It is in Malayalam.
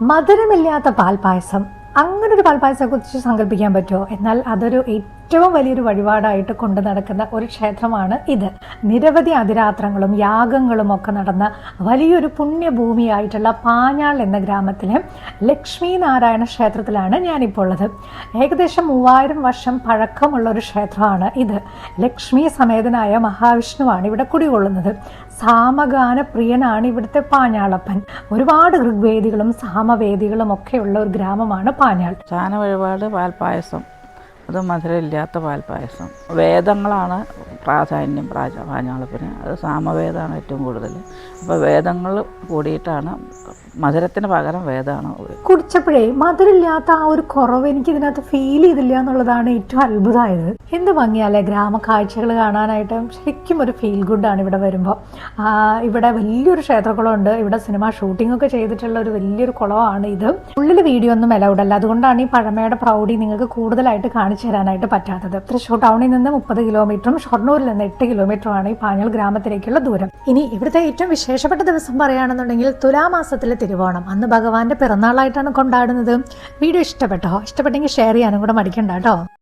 മധുരമില്ലാത്ത പാൽപ്പായസം അങ്ങനെ ഒരു കുറിച്ച് സങ്കല്പിക്കാൻ പറ്റുമോ? എന്നാൽ അതൊരു ഏറ്റവും വലിയൊരു വഴിപാടായിട്ട് കൊണ്ടു നടക്കുന്ന ഒരു ക്ഷേത്രമാണ് ഇത്. നിരവധി അതിരാത്രങ്ങളും യാഗങ്ങളും ഒക്കെ നടന്ന വലിയൊരു പുണ്യഭൂമിയായിട്ടുള്ള പാഞ്ഞാൾ എന്ന ഗ്രാമത്തിലെ ലക്ഷ്മി നാരായണ ക്ഷേത്രത്തിലാണ് ഞാനിപ്പോൾ ഉള്ളത്. ഏകദേശം മൂവായിരം വർഷം പഴക്കമുള്ള ഒരു ക്ഷേത്രമാണ് ഇത്. ലക്ഷ്മി സമേതനായ മഹാവിഷ്ണുവാണ് ഇവിടെ കുടികൊള്ളുന്നത്. സാമഗാന പ്രിയനാണ് ഇവിടുത്തെ പാഞ്ഞാളപ്പൻ. ഒരുപാട് ഋഗ്വേദികളും സാമവേദികളും ഒക്കെയുള്ള ഒരു ഗ്രാമമാണ് പാഞ്ഞാൾ. പാൽപ്പായസം. അത് മധുരമില്ലാത്ത പാൽപ്പായസം. വേദങ്ങളാണ് പ്രാധാന്യം പ്രാ പാഞ്ഞാളപ്പിന്. അത് സാമവേദമാണ് ഏറ്റവും കൂടുതൽ. അപ്പോൾ വേദങ്ങൾ കൂടിയിട്ടാണ് മധുരത്തിന് പകരം വേദമാണ്. കുടിച്ചപ്പോഴേ മധുരമില്ലാത്ത ആ ഒരു കുറവ് എനിക്ക് ഇതിനകത്ത് ഫീൽ ചെയ്തില്ല എന്നുള്ളതാണ് ഏറ്റവും അത്ഭുതമായത്. എന്ത് ഭംഗിയല്ലേ ഗ്രാമ കാഴ്ചകൾ കാണാനായിട്ട്. ശരിക്കും ഒരു ഫീൽ ഗുഡാണ് ഇവിടെ വരുമ്പോൾ ഇവിടെ വലിയൊരു ക്ഷേത്രക്കുളമുണ്ട്. ഇവിടെ സിനിമ ഷൂട്ടിംഗ് ഒക്കെ ചെയ്തിട്ടുള്ള ഒരു വലിയൊരു കുളമാണ് ഇത്. ഉള്ളിൽ വീഡിയോ ഒന്നും അലൗഡ് അല്ല. അതുകൊണ്ടാണ് ഈ പഴമയുടെ പ്രൗഢി നിങ്ങൾക്ക് കൂടുതലായിട്ട് കാണിച്ചു തരാനായിട്ട് പറ്റാത്തത്. തൃശ്ശൂർ ടൗണിൽ നിന്ന് മുപ്പത് കിലോമീറ്ററും ഷൊർണൂരിൽ നിന്ന് എട്ട് കിലോമീറ്ററുമാണ് ഈ പാഞ്ഞൽ ഗ്രാമത്തിലേക്കുള്ള ദൂരം. ഇനി ഇവിടുത്തെ ഏറ്റവും വിശേഷപ്പെട്ട ദിവസം പറയുകയാണെന്നുണ്ടെങ്കിൽ തുലാമാസത്തിലെ തിരുവോണം. അന്ന് ഭഗവാന്റെ പിറന്നാളായിട്ടാണ് കൊണ്ടാടുന്നത്. വീഡിയോ ഇഷ്ടപ്പെട്ടോ? ഇഷ്ടപ്പെട്ടെങ്കിൽ ഷെയർ ചെയ്യാനും കൂടെ മടിക്കണ്ട കേട്ടോ.